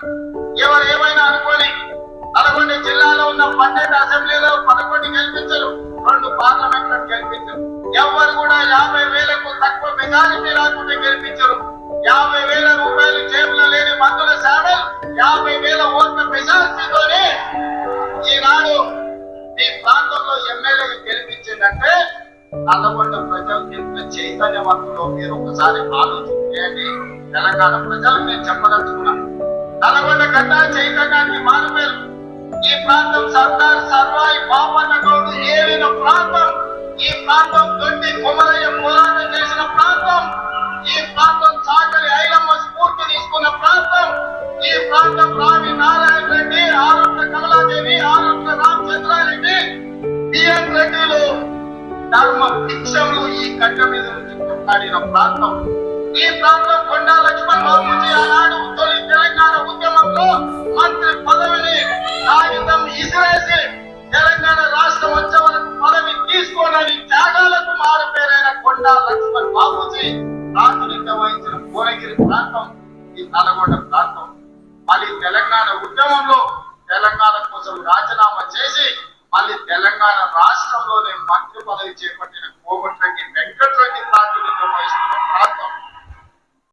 ఎవరు ఏమైనా అనుకోని నల్గొండ జిల్లాలో ఉన్న పన్నెండు అసెంబ్లీలో పదకొండు గెలిపించరు రెండు పార్లమెంట్లను గెలిపించరు. ఎవరు కూడా యాభై వేలకు తక్కువ మెజారిటీ రాకుండా గెలిపించరు. యాభై వేల రూపాయలు జేబులో లేని మందుల శాడల్ యాభై వేల ఓట్ల మెజారిటీతోనే ఈనాడు ఈ ప్రాంతంలో ఎమ్మెల్యే గెలిపించిందంటే నల్లగొండ ప్రజలు ఎంత చైతన్యవంతులో మీరు ఒకసారి ఆలోచన తెలంగాణ ప్రజలు నేను చెప్పదలుచుకున్నాను. నల్గొండ గడ్డ చైతన్యానికి మారుపేరు ఈ ప్రాంతం సర్దార్ సర్వాయి బాపన్న గౌడు ఏలిన ప్రాంతం. ఈ ప్రాంతం దొడ్డి కుమరయ్య పోరాటం చేసిన ప్రాంతం. ఈ ప్రాంతం సాగలి ఐలమ్మ స్ఫూర్తి తీసుకున్న ప్రాంతం. ఈ ప్రాంతం రావి నారాయణ రెడ్డి ఆరుట్ల కమలాదేవి ఆరుట్ల రామచంద్రారెడ్డి బిఎన్ రెడ్డిలు ధర్మ భిక్షలు ఈ గడ్డ మీద నుంచి ప్రాంతం. ఈ ప్రాంతం కొండా లక్ష్మణ్ బాబు చూసి ప్రాతినిధ్యం భువనగిరి ప్రాంతం ఈ నల్లగొండ ప్రాంతం మళ్ళీ తెలంగాణ ఉద్యమంలో తెలంగాణ కోసం రాజీనామా చేసి మళ్ళీ తెలంగాణ రాష్ట్రంలోనే మంత్రి పదవి చేపట్టిన కోమటిరెడ్డి వెంకటరెడ్డి